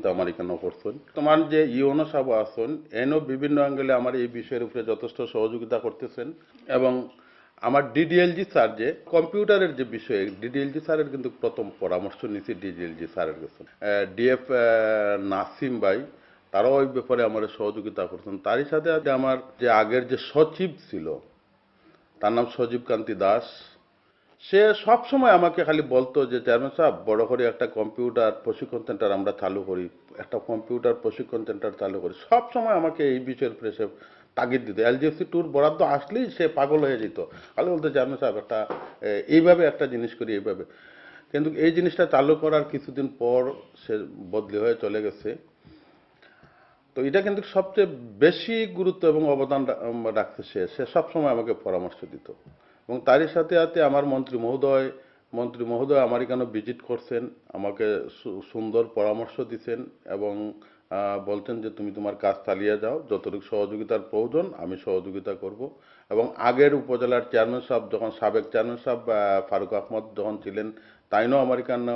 সহযোগিতা আমার এখানে করছেন। তোমার যে ইউনো সাহেব আছেন, এনও বিভিন্ন অ্যাঙ্গেলে আমার এই বিষয়ের উপরে যথেষ্ট সহযোগিতা করতেছেন এবং আমার ডিডিএলজি স্যার যে কম্পিউটারের যে বিষয়ে, ডিডিএলজি স্যারের কিন্তু প্রথম পরামর্শ নিছি ডিডিএলজি স্যারের কাছে। ডিএফ নাসিম ভাই, তারাও ওই ব্যাপারে আমার সহযোগিতা করছেন। তারই সাথে আমার যে আগের যে সচিব ছিল, তার নাম সজীব কান্তি দাস সে সব সময় আমাকে খালি বলতো যে, চেয়ারম্যান সাহেব, বড় করে একটা কম্পিউটার প্রশিক্ষণ সেন্টার আমরা চালু করি, একটা কম্পিউটার প্রশিক্ষণ সেন্টার চালু করি। সব সময় আমাকে এই বিষয়ের উপরে সে তাগিদ দিত। এলজিএফসি ট্যুর বরাদ্দ আসলেই সে পাগল হয়ে যেত। খালি বলতো, চেয়ারম্যান সাহেব, একটা এইভাবে একটা জিনিস করি, এইভাবে। কিন্তু এই জিনিসটা চালু করার কিছুদিন পর সে বদলি হয়ে চলে গেছে। তো এটা কিন্তু সবচেয়ে বেশি গুরুত্ব এবং অবদান রাখতে সে। সে সবসময় আমাকে পরামর্শ দিত। এবং তারই সাথে সাথে আমার মন্ত্রী মহোদয় মন্ত্রী মহোদয় আমার এখানে ভিজিট করছেন, আমাকে সুন্দর পরামর্শ দিছেন এবং বলছেন যে তুমি তোমার কাজ চালিয়ে যাও, যতটুকু সহযোগিতার প্রয়োজন আমি সহযোগিতা করব। এবং আগের উপজেলার চেয়ারম্যান সাহেব যখন, সাবেক চেয়ারম্যান সাহেব ফারুক আহমদ যখন ছিলেন, তাইনও আমার এখানে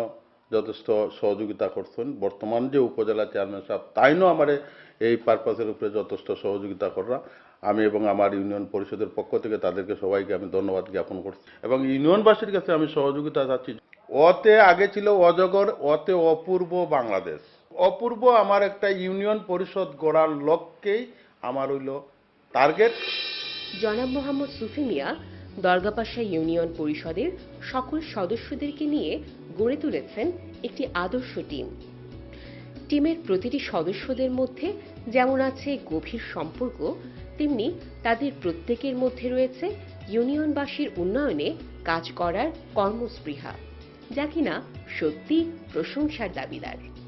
যথেষ্ট সহযোগিতা করছেন। বর্তমান যে উপজেলা চেয়ারম্যান সাহেব, তাইনও আমার এই পারপাসের উপরে যথেষ্ট সহযোগিতা করা আমি এবং আমার ইউনিয়ন পরিষদের পক্ষ থেকে তাদেরকে সবাইকে আমি ধন্যবাদ জ্ঞাপন করছি। এবং ইউনিয়নবাসীর কাছে আমি সহযোগিতা চাচ্ছি। অতে আগে ছিল অজগর, অতে অপূর্ব বাংলাদেশ। অপূর্ব আমার একটা ইউনিয়ন পরিষদ গড়ার লক্ষ্যেই আমার হইল টার্গেট। জনাব মোহাম্মদ সুফি মিয়া, দরগাপাশা ইউনিয়ন পরিষদের সকল সদস্যদেরকে নিয়ে গড়ে তুলেছেন একটি আদর্শ টিম। টিমের প্রতিটি সদস্যদের মধ্যে যেমন আছে গভীর সম্পর্ক, তেমনি তাদের প্রত্যেকের মধ্যে রয়েছে ইউনিয়নবাসীর উন্নয়নে কাজ করার কর্মস্পৃহা, যা কিনা সত্যি প্রশংসার দাবিদার।